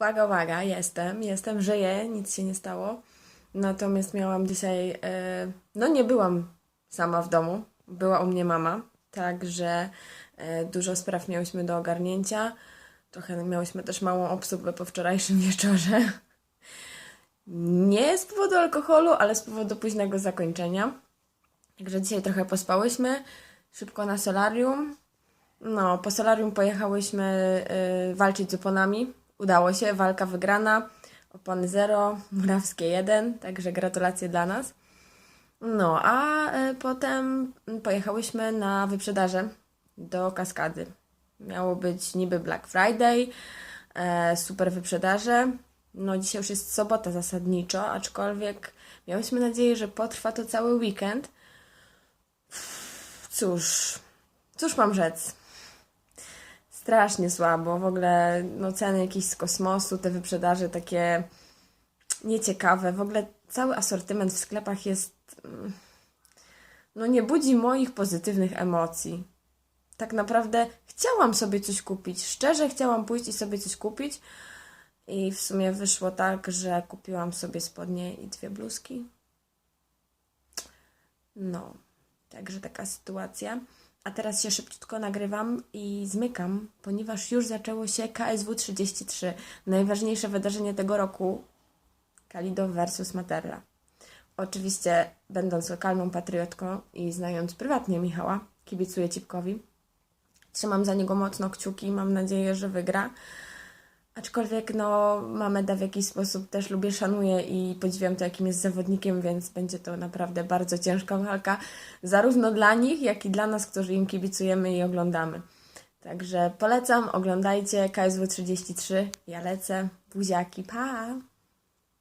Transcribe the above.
Uwaga, uwaga, jestem, jestem, żyję, nic się nie stało. Natomiast miałam dzisiaj, e, no nie byłam sama w domu, była u mnie mama, także e, dużo spraw miałyśmy do ogarnięcia. Trochę miałyśmy też małą obsługę po wczorajszym wieczorze. Nie z powodu alkoholu, ale z powodu późnego zakończenia. Także dzisiaj trochę pospałyśmy, szybko na solarium. No, po solarium pojechałyśmy y, walczyć z oponami. Udało się, walka wygrana. Opony 0, Murawskie 1, także gratulacje dla nas. No, a y, potem pojechałyśmy na wyprzedaże do Kaskady. Miało być niby Black Friday, e, super wyprzedaże. No, dzisiaj już jest sobota zasadniczo, aczkolwiek miałyśmy nadzieję, że potrwa to cały weekend. Cóż, cóż mam rzec? Strasznie słabo, w ogóle no, ceny jakieś z kosmosu, te wyprzedaże takie nieciekawe. W ogóle cały asortyment w sklepach jest. mm, No, nie budzi moich pozytywnych emocji. Tak naprawdę chciałam sobie coś kupić, szczerze chciałam pójść i sobie coś kupić. I w sumie wyszło tak, że kupiłam sobie spodnie i dwie bluzki. No, także taka sytuacja. A teraz się szybciutko nagrywam i zmykam, ponieważ już zaczęło się KSW 33. Najważniejsze wydarzenie tego roku. Kalido versus Materla. Oczywiście, będąc lokalną patriotką i znając prywatnie Michała, kibicuję Cipkowi. Trzymam za niego mocno kciuki, mam nadzieję, że wygra. Aczkolwiek no, Mameda w jakiś sposób też lubię, szanuję i podziwiam to, jakim jest zawodnikiem, więc będzie to naprawdę bardzo ciężka walka, zarówno dla nich, jak i dla nas, którzy im kibicujemy i oglądamy. Także polecam, oglądajcie KSW 33, ja lecę, buziaki, pa!